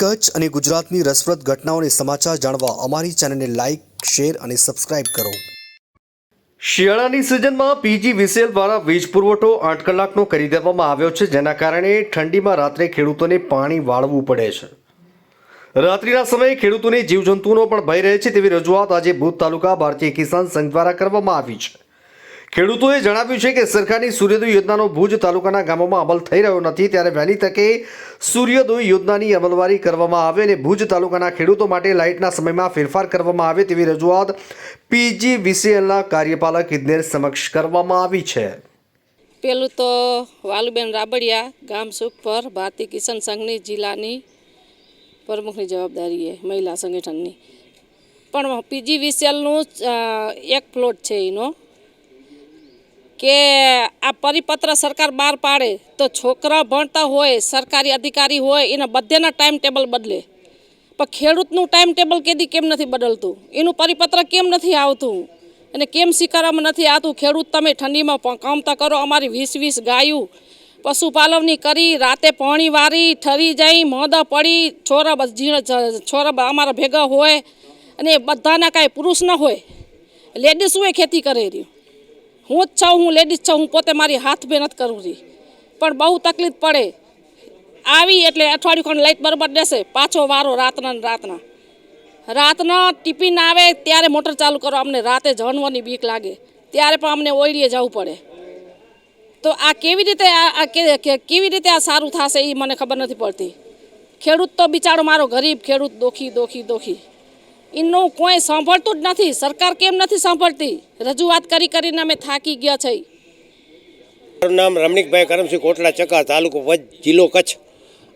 કચ્છ અને ગુજરાતની રસપ્રદ ઘટનાઓને સમાચાર જાણવા અમારી ચેનલને લાઇક શેર અને સબસ્ક્રાઇબ કરો. શિયાળાની સિઝનમાં પીજી વિસેલ દ્વારા વીજ પુરવઠો આઠ કલાકનો કરી દેવામાં આવ્યો છે, જેના કારણે ઠંડીમાં રાત્રે ખેડૂતોને પાણી વાળવું પડે છે. રાત્રિના સમયે ખેડૂતોને જીવજંતુઓનો પણ ભય રહે છે, તેવી રજૂઆત આજે ભૂત તાલુકા ભારતીય કિસાન સંઘ દ્વારા કરવામાં આવી છે. ખેડૂતોએ જણાવ્યું છે કે સરકારની સૂર્યોદય યોજનાનો ભુજ તાલુકાના ગામોમાં અમલ થઈ રહ્યો નથી. ત્યારે વહેલી તકે સૂર્યોદય યોજનાની અમલવારી કરવામાં આવે અને ભુજ તાલુકાના ખેડૂતો માટે લાઇટના સમયમાં ફેરફાર કરવામાં આવે તેવી રજૂઆત પીજી વીસીએલના કાર્યપાલક ઇજનેર સમક્ષ કરવામાં આવી છે. પેલું તો વાલુબેન રાબડિયા ગામ સુખપર ભારતીય કિસાન સંઘની જિલ્લાની પ્રમુખની જવાબદારી છે મહિલા સંગઠનની. પણ પીજી વિસેલનું એક પ્લોટ છે એનો. કે આ પરિપત્ર સરકાર બહાર પાડે તો છોકરા ભણતા હોય, સરકારી અધિકારી હોય, એના બધેના ટાઈમ ટેબલ બદલે. પણ ખેડૂતનું ટાઈમ ટેબલ કેદી કેમ નથી બદલતું? એનું પરિપત્ર કેમ નથી આવતું? અને કેમ સ્વીકારવામાં નથી આવતું? ખેડૂત તમે ઠંડીમાં પણ કામ તો કરો, અમારી વીસ વીસ ગાયું. પશુપાલનની કરી, રાતે પાણી વારી, ઠરી જાય મોદા પડી, છોરા છોરા અમારા ભેગા હોય. અને બધાના કાંઈ પુરુષ ન હોય. લેડીઝ હોય ખેતી કરે રહ્યું હું જ છું, હું લેડીઝ છું, હું પોતે મારી હાથ ભેન નથી કરવું રહી પણ બહુ તકલીફ પડે. આવી એટલે અઠવાડિયું ખંડ લાઈટ બરાબર દેશે, પાછો વારો રાતના ને રાતના. રાતના ટિફિન આવે ત્યારે મોટર ચાલુ કરો, અમને રાતે જણવાની બીક લાગે. ત્યારે પણ અમને ઓઈડીએ જવું પડે. તો આ કેવી રીતે આ કેવી રીતે આ સારું થશે એ મને ખબર નથી પડતી. ખેડૂત તો બિચારો મારો ગરીબ ખેડૂત, દોખી દોખી દોખી. એનું કોઈ સાંભળતું જ નથી. સરકાર કેમ નથી સાંભળતી? રજૂઆત કરી કરીને અમે થાકી ગયા છે. મારું નામ રમણીકભાઈ કરમસિંહ કોટલા, ચકા તાલુકો વજ, જિલ્લો કચ્છ.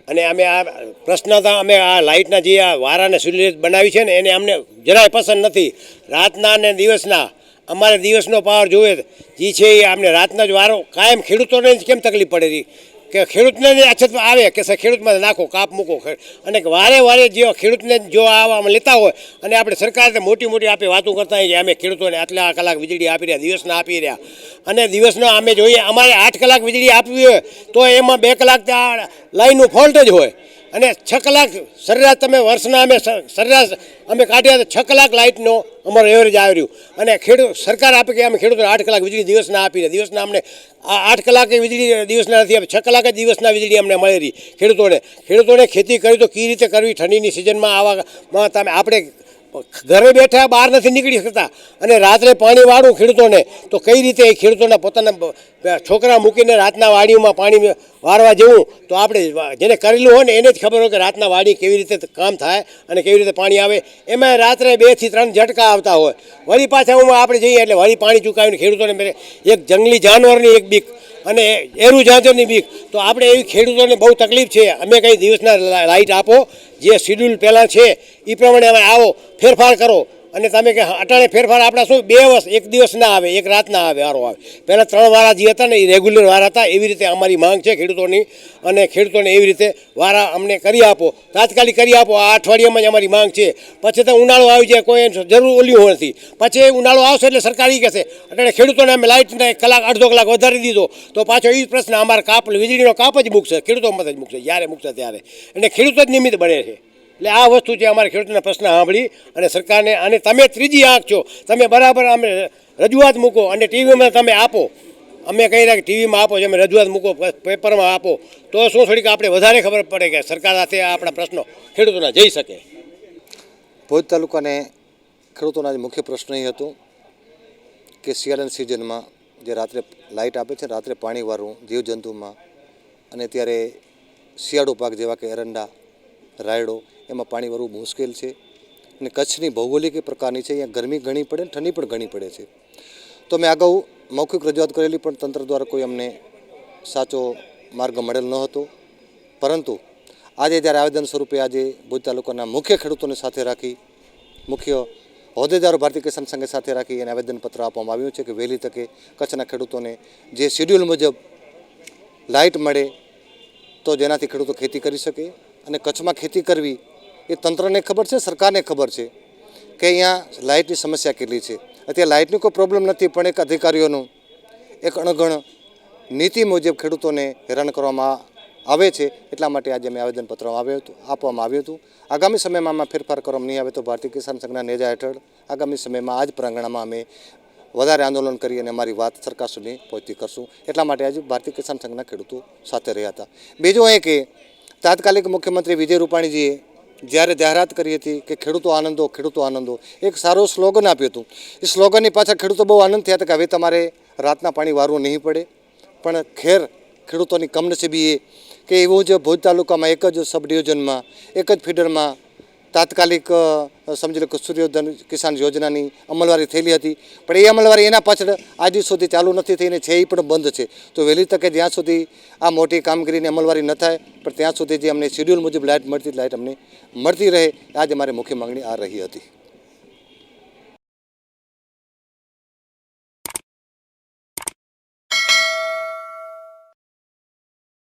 અને અમે આ પ્રશ્ન હતા અમે આ લાઇટના જે આ વારાને સુલિત બનાવી છે ને, એને અમને જરાય પસંદ નથી. રાતના અને દિવસના. અમારે દિવસનો પાવર જોઈએ જે. છે એ અમને રાતના જ વારો કાયમ ખેડૂતોને જ કેમ તકલીફ પડે કે ખેડૂતને જ અછત આવે કે ખેડૂતમાં નાખો, કાપ મૂકો અને વારે વારે જે ખેડૂતને જો આવામાં લેતા હોય અને આપણે સરકારે મોટી મોટી આપી વાતો કરતા કે અમે ખેડૂતોને આટલા કલાક વીજળી આપી રહ્યા, દિવસના આપી રહ્યા. અને દિવસના અમે જોઈએ, અમારે આઠ કલાક વીજળી આપવી હોય તો એમાં બે કલાક લાઈનનું ફોલ્ટ જ હોય. અને છ કલાક સરેરાશ તમે વર્ષના અમે સરેરાશ અમે કાઢ્યા તો છ કલાક લાઇટનો અમારો એવરેજ આવી રહ્યું. અને ખેડૂત સરકાર આપે કે અમે ખેડૂતોને આઠ કલાક વીજળી દિવસના આપી રહ્યા. દિવસના અમને આઠ કલાકે વીજળી દિવસના નથી આપી. છ કલાક જ દિવસના વીજળી અમને મળી રહી ખેડૂતોને. ખેડૂતોને ખેતી કરવી તો કઈ રીતે કરવી? ઠંડીની સિઝનમાં આવામાં તમે, આપણે ઘરે બેઠા બહાર નથી નીકળી શકતા. અને રાત્રે પાણી વાળું ખેડૂતોને, તો કઈ રીતે એ ખેડૂતોના પોતાના છોકરા મૂકીને રાતના વાડીઓમાં પાણી વારવા જવું, તો આપણે જેને કરેલું હોય ને એને જ ખબર હોય કે રાતના વાડી કેવી રીતે કામ થાય અને કેવી રીતે પાણી આવે. એમાં રાત્રે બેથી ત્રણ ઝટકા આવતા હોય. વળી પાછા હું આપણે જઈએ એટલે વળી પાણી ચૂકાવીને ખેડૂતોને એક જંગલી જાનવરની એક બીક. અને એરું જાજરની બીક. તો આપણે એવી ખેડૂતોને બહુ તકલીફ છે. અમે કંઈ દિવસના લાઇટ આપો. જે શિડ્યુલ પહેલાં છે એ પ્રમાણે અમે આવો, ફેરફાર કરો. અને તમે કે અટાણે ફેરફાર આપણા શું? બે વર્ષ, એક દિવસ ના આવે, એક રાત ના આવે વારો આવે. પહેલાં ત્રણ વારા જે હતા ને, એ રેગ્યુલર વાર હતા, એવી રીતે અમારી માંગ છે ખેડૂતોની. અને ખેડૂતોને એવી રીતે વારા અમને કરી આપો, તાત્કાલિક કરી આપો. આ અઠવાડિયામાં જ અમારી માંગ છે. પછી તો ઉનાળો આવી જાય, કોઈ જરૂર ઓલ્યું નથી. પછી ઉનાળો આવશે એટલે સરકાર કહેશે, અટાણે ખેડૂતોને અમે લાઇટને કલાક, અડધો કલાક વધારી દીધો. તો પાછો એ પ્રશ્ન, અમારા કાપ, વીજળીનો કાપ જ મૂકશે, ખેડૂતો મત જ મૂકશે. જ્યારે મૂકશે ત્યારે. એટલે ખેડૂતો જ નિમિત્ત બને છે. એટલે આ વસ્તુ છે અમારે ખેડૂતોના પ્રશ્ન સાંભળી અને સરકારને, અને તમે ત્રીજી આંખ છો. તમે બરાબર અમે રજૂઆત મૂકો અને ટીવીમાં તમે આપો. અમે કહી રહ્યા કે ટીવીમાં આપો તમે રજૂઆત મૂકો પેપરમાં આપો. તો શું થોડીક આપણે વધારે ખબર પડે કે સરકાર સાથે આપણા પ્રશ્નો ખેડૂતોના જઈ શકે. ભોજ તાલુકાને ખેડૂતોના જે મુખ્ય પ્રશ્ન એ હતો કે શિયાળાની સિઝનમાં જે રાત્રે લાઇટ આપે છે, રાત્રે પાણી વાળવું જીવજંતુમાં અને ત્યારે શિયાળુ પાક જેવા કે એરંડા રાયડો, એમાં પાણી ભરવું મુશ્કેલ છે. અને કચ્છની ભૌગોલિક પ્રકારની છે, અહીંયા ગરમી ઘણી પડે ઠંડી પણ ઘણી પડે છે. તો મેં અગાઉ મૌખિક રજૂઆત કરેલી, પણ તંત્ર દ્વારા કોઈ અમને સાચો માર્ગ મળેલ ન હતો. પરંતુ આજે જ્યારે આવેદન સ્વરૂપે આજે ભુજ તાલુકાના મુખ્ય ખેડૂતોને સાથે રાખી, મુખ્ય હોદ્દેદારો ભારતીય કિસાન સંઘે સાથે રાખી એને આવેદનપત્ર આપવામાં આવ્યું છે કે વહેલી તકે કચ્છના ખેડૂતોને જે શેડ્યુલ મુજબ લાઇટ મળે, તો જેનાથી ખેડૂતો ખેતી કરી શકે. અને કચ્છમાં ખેતી કરવી એ તંત્રને ખબર છે, સરકારને ખબર છે કે અહીંયા લાઇટની સમસ્યા કેટલી છે. અત્યારે લાઇટની કોઈ પ્રોબ્લેમ નથી, પણ એક અધિકારીઓનું એક અણગણ નીતિ મુજબ ખેડૂતોને હેરાન કરવામાં આવે છે, એટલા માટે આજે અમે આવેદનપત્ર આવ્યું હતું, આપવામાં આવ્યું હતું. આગામી સમયમાં આમાં ફેરફાર કરવામાં નહીં આવે તો ભારતીય કિસાન સંઘના નેજા હેઠળ આગામી સમયમાં આ જ પ્રાંગણમાં અમે વધારે આંદોલન કરી અને અમારી વાત સરકાર સુધી પહોંચતી કરશું. એટલા માટે આજે ભારતીય કિસાન સંઘના ખેડૂતો સાથે રહ્યા હતા. બીજું એ કે તાત્કાલિક મુખ્યમંત્રી વિજય રૂપાણીજીએ જ્યારે જાહેરાત કરી હતી કે ખેડૂતો આનંદો ખેડૂતો આનંદો, એક સારો સ્લોગન આપ્યું હતું. એ સ્લોગનની પાછળ ખેડૂતો બહુ આનંદ થયા હતા કે હવે તમારે રાતના પાણી વારવું નહીં પડે. પણ ખેર ખેડૂતોની કમનસીબી એ કે એવું જ ભુજ તાલુકામાં, એક જ સબ ડિવિઝનમાં એક જ ફીડરમાં તાત્કાલિક સમજી લો કે સૂર્યોધન કિસાન યોજનાની અમલવારી થયેલી હતી. પણ એ અમલવારી એના પાછળ આજ સુધી ચાલુ નથી થઈને છે એ પણ બંધ છે. તો વહેલી તકે જ્યાં સુધી આ મોટી કામગીરીની અમલવારી ન થાય, પણ ત્યાં સુધી જે અમને શેડ્યુલ મુજબ લાઇટ મળતી, લાઇટ અમને મળતી રહે આજ અમારી મુખ્ય માંગણી આ રહી હતી.